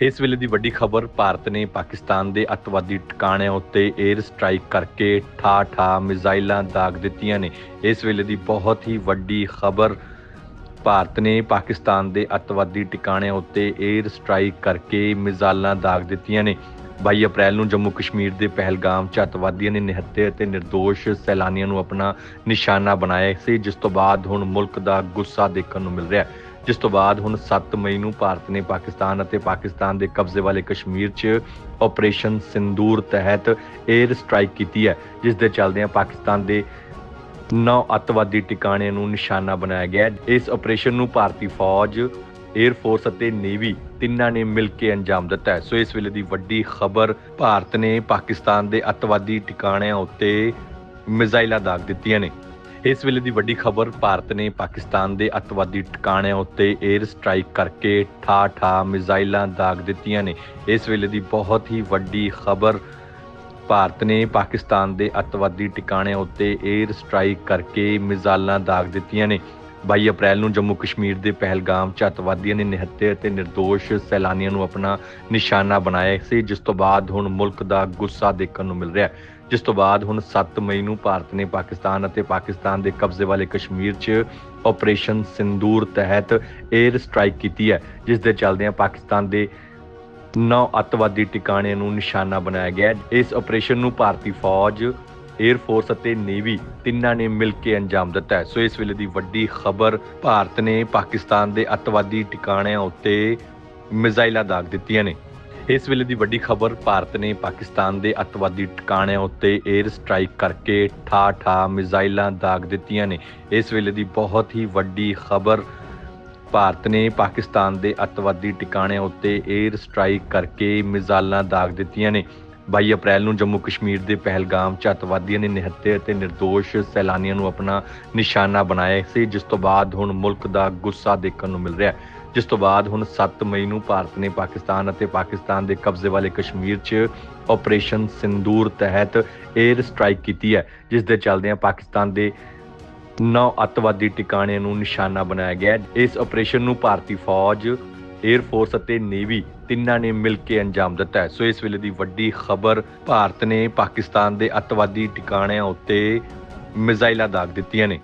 ਇਸ ਵੇਲੇ ਦੀ ਵੱਡੀ ਖਬਰ, ਭਾਰਤ ਨੇ ਪਾਕਿਸਤਾਨ ਦੇ ਅੱਤਵਾਦੀ ਟਿਕਾਣਿਆਂ ਉੱਤੇ 에ਅਰ ਸਟ੍ਰਾਈਕ ਕਰਕੇ ਠਾ-ਠਾ ਮਿਜ਼ਾਈਲਾਂ ਦਾਗ ਦਿੱਤੀਆਂ ਨੇ। ਇਸ ਵੇਲੇ ਦੀ ਬਹੁਤ ਹੀ ਵੱਡੀ ਖਬਰ, ਭਾਰਤ ਨੇ ਪਾਕਿਸਤਾਨ ਦੇ ਅੱਤਵਾਦੀ ਟਿਕਾਣਿਆਂ ਉੱਤੇ 에ਅਰ ਸਟ੍ਰਾਈਕ ਕਰਕੇ ਮਿਜ਼ਾਈਲਾਂ ਦਾਗ ਦਿੱਤੀਆਂ ਨੇ। 22 ਅਪ੍ਰੈਲ ਨੂੰ ਜੰਮੂ ਕਸ਼ਮੀਰ ਦੇ ਪਹਿਲਗਾਮ 'ਚ ਅੱਤਵਾਦੀਆਂ ਨੇ ਨਿਹੱਤੇ ਅਤੇ ਨਿਰਦੋਸ਼ ਸੈਲਾਨੀਆਂ ਨੂੰ ਆਪਣਾ ਨਿਸ਼ਾਨਾ ਬਣਾਇਆ ਸੀ, ਜਿਸ ਤੋਂ ਬਾਅਦ ਹੁਣ ਮੁਲਕ ਦਾ ਗੁੱਸਾ ਦੇਖਣ ਨੂੰ ਮਿਲ ਰਿਹਾ ਹੈ। ਜਿਸ ਤੋਂ ਬਾਅਦ ਹੁਣ 7 ਮਈ ਨੂੰ ਭਾਰਤ ਨੇ ਪਾਕਿਸਤਾਨ ਅਤੇ ਪਾਕਿਸਤਾਨ ਦੇ ਕਬਜ਼ੇ ਵਾਲੇ ਕਸ਼ਮੀਰ 'ਚ ਆਪਰੇਸ਼ਨ ਸਿੰਦੂਰ ਤਹਿਤ 에ਅਰ ਸਟ੍ਰਾਈਕ ਕੀਤੀ ਹੈ, ਜਿਸ ਦੇ ਚੱਲਦਿਆਂ ਪਾਕਿਸਤਾਨ ਦੇ ਨੌ ਅੱਤਵਾਦੀ ਟਿਕਾਣਿਆਂ ਨੂੰ ਨਿਸ਼ਾਨਾ ਬਣਾਇਆ ਗਿਆ ਇਸ ਆਪਰੇਸ਼ਨ ਨੂੰ ਭਾਰਤੀ ਫੌਜ 에ਅਰ ਫੋਰਸ ਅਤੇ ਨੇਵੀ ਤਿੰਨਾਂ ਨੇ ਮਿਲ ਕੇ ਅੰਜਾਮ ਦਿੱਤਾ ਹੈ। ਸੋ ਇਸ ਵੇਲੇ ਦੀ ਵੱਡੀ ਖਬਰ, ਭਾਰਤ ਨੇ ਪਾਕਿਸਤਾਨ ਦੇ ਅੱਤਵਾਦੀ ਟਿਕਾਣਿਆਂ ਉੱਤੇ ਮਿਜ਼ਾਈਲਾਂ ਦਾਗ ਦਿੱਤੀਆਂ ਨੇ। ਇਸ ਵੇਲੇ ਦੀ ਵੱਡੀ ਖਬਰ ਭਾਰਤ ਨੇ ਪਾਕਿਸਤਾਨ ਦੇ ਅੱਤਵਾਦੀ ਟਿਕਾਣਿਆਂ ਉੱਤੇ 에ਅਰ ਸਟ੍ਰਾਈਕ ਕਰਕੇ ਠਾ-ਠਾ ਮਿਜ਼ਾਈਲਾਂ ਦਾਗ ਦਿੱਤੀਆਂ ਨੇ। ਇਸ ਵੇਲੇ ਦੀ ਬਹੁਤ ਹੀ ਵੱਡੀ ਖਬਰ ਭਾਰਤ ਨੇ ਪਾਕਿਸਤਾਨ ਦੇ ਅੱਤਵਾਦੀ ਟਿਕਾਣਿਆਂ ਉੱਤੇ 에ਅਰ ਸਟ੍ਰਾਈਕ ਕਰਕੇ ਮਿਜ਼ਾਈਲਾਂ ਦਾਗ ਦਿੱਤੀਆਂ ਨੇ। 22 ਅਪ੍ਰੈਲ ਨੂੰ ਜੰਮੂ ਕਸ਼ਮੀਰ ਦੇ ਪਹਿਲਗਾਮ 'ਚ ਅੱਤਵਾਦੀਆਂ ਨੇ ਨਿਹੱਤੇ ਅਤੇ ਨਿਰਦੋਸ਼ ਸੈਲਾਨੀਆਂ ਨੂੰ ਆਪਣਾ ਨਿਸ਼ਾਨਾ ਬਣਾਇਆ ਸੀ, ਜਿਸ ਤੋਂ ਬਾਅਦ ਹੁਣ ਮੁਲਕ ਦਾ ਗੁੱਸਾ ਦੇਖਣ ਨੂੰ ਮਿਲ ਰਿਹਾ ਹੈ। ਜਿਸ ਤੋਂ ਬਾਅਦ ਹੁਣ 7 ਮਈ ਨੂੰ ਭਾਰਤ ਨੇ ਪਾਕਿਸਤਾਨ ਅਤੇ ਪਾਕਿਸਤਾਨ ਦੇ ਕਬਜ਼ੇ ਵਾਲੇ ਕਸ਼ਮੀਰ 'ਚ ਆਪਰੇਸ਼ਨ ਸਿੰਦੂਰ ਤਹਿਤ 에ਅਰ ਸਟ੍ਰਾਈਕ ਕੀਤੀ ਹੈ, ਜਿਸ ਦੇ ਚੱਲਦਿਆਂ ਪਾਕਿਸਤਾਨ ਦੇ ਨੌ ਅੱਤਵਾਦੀ ਟਿਕਾਣਿਆਂ ਨੂੰ ਨਿਸ਼ਾਨਾ ਬਣਾਇਆ ਗਿਆ ਇਸ ਆਪਰੇਸ਼ਨ ਨੂੰ ਭਾਰਤੀ ਫੌਜ 에ਅਰ ਫੋਰਸ ਅਤੇ ਨੇਵੀ ਤਿੰਨਾਂ ਨੇ ਮਿਲ ਕੇ ਅੰਜਾਮ ਦਿੱਤਾ ਹੈ। ਸੋ ਇਸ ਵੇਲੇ ਦੀ ਵੱਡੀ ਖਬਰ, ਭਾਰਤ ਨੇ ਪਾਕਿਸਤਾਨ ਦੇ ਅੱਤਵਾਦੀ ਟਿਕਾਣਿਆਂ ਉੱਤੇ ਮਿਜ਼ਾਈਲਾਂ ਦਾਗ ਦਿੱਤੀਆਂ ਨੇ। ਇਸ ਵੇਲੇ ਦੀ ਵੱਡੀ ਖਬਰ ਭਾਰਤ ਨੇ ਪਾਕਿਸਤਾਨ ਦੇ ਅੱਤਵਾਦੀ ਟਿਕਾਣਿਆਂ ਉੱਤੇ 에ਅਰ ਸਟ੍ਰਾਈਕ ਕਰਕੇ ਠਾ-ਠਾ ਮਿਜ਼ਾਈਲਾਂ ਦਾਗ ਦਿੱਤੀਆਂ ਨੇ। ਇਸ ਵੇਲੇ ਦੀ ਬਹੁਤ ਹੀ ਵੱਡੀ ਖਬਰ ਭਾਰਤ ਨੇ ਪਾਕਿਸਤਾਨ ਦੇ ਅੱਤਵਾਦੀ ਟਿਕਾਣਿਆਂ ਉੱਤੇ 에ਅਰ ਸਟ੍ਰਾਈਕ ਕਰਕੇ ਮਿਜ਼ਾਈਲਾਂ ਦਾਗ ਦਿੱਤੀਆਂ ਨੇ। 22 ਅਪ੍ਰੈਲ ਨੂੰ ਜੰਮੂ ਕਸ਼ਮੀਰ ਦੇ ਪਹਿਲਗਾਮ 'ਚ ਅੱਤਵਾਦੀਆਂ ਨੇ ਨਿਹੱਤੇ ਅਤੇ ਨਿਰਦੋਸ਼ ਸੈਲਾਨੀਆਂ ਨੂੰ ਆਪਣਾ ਨਿਸ਼ਾਨਾ ਬਣਾਇਆ ਸੀ, ਜਿਸ ਤੋਂ ਬਾਅਦ ਹੁਣ ਮੁਲਕ ਦਾ ਗੁੱਸਾ ਦੇਖਣ ਨੂੰ ਮਿਲ ਰਿਹਾ ਹੈ। ਜਿਸ ਤੋਂ ਬਾਅਦ ਹੁਣ 7 ਮਈ ਨੂੰ ਭਾਰਤ ਨੇ ਪਾਕਿਸਤਾਨ ਅਤੇ ਪਾਕਿਸਤਾਨ ਦੇ ਕਬਜ਼ੇ ਵਾਲੇ ਕਸ਼ਮੀਰ 'ਚ ਆਪਰੇਸ਼ਨ ਸਿੰਦੂਰ ਤਹਿਤ 에ਅਰ ਸਟ੍ਰਾਈਕ ਕੀਤੀ ਹੈ, ਜਿਸ ਦੇ ਚੱਲਦਿਆਂ ਪਾਕਿਸਤਾਨ ਦੇ ਨੌ ਅੱਤਵਾਦੀ ਟਿਕਾਣਿਆਂ ਨੂੰ ਨਿਸ਼ਾਨਾ ਬਣਾਇਆ ਗਿਆ ਇਸ ਆਪਰੇਸ਼ਨ ਨੂੰ ਭਾਰਤੀ ਫੌਜ 에ਅਰ ਫੋਰਸ ਅਤੇ ਨੇਵੀ ਤਿੰਨਾਂ ਨੇ ਮਿਲ ਕੇ ਅੰਜਾਮ ਦਿੱਤਾ ਸੋ ਇਸ ਵੇਲੇ ਦੀ ਵੱਡੀ ਖਬਰ, ਭਾਰਤ ਨੇ ਪਾਕਿਸਤਾਨ ਦੇ ਅੱਤਵਾਦੀ ਟਿਕਾਣਿਆਂ ਉੱਤੇ ਮਿਜ਼ਾਈਲਾਂ ਦਾਗ ਦਿੱਤੀਆਂ ਨੇ।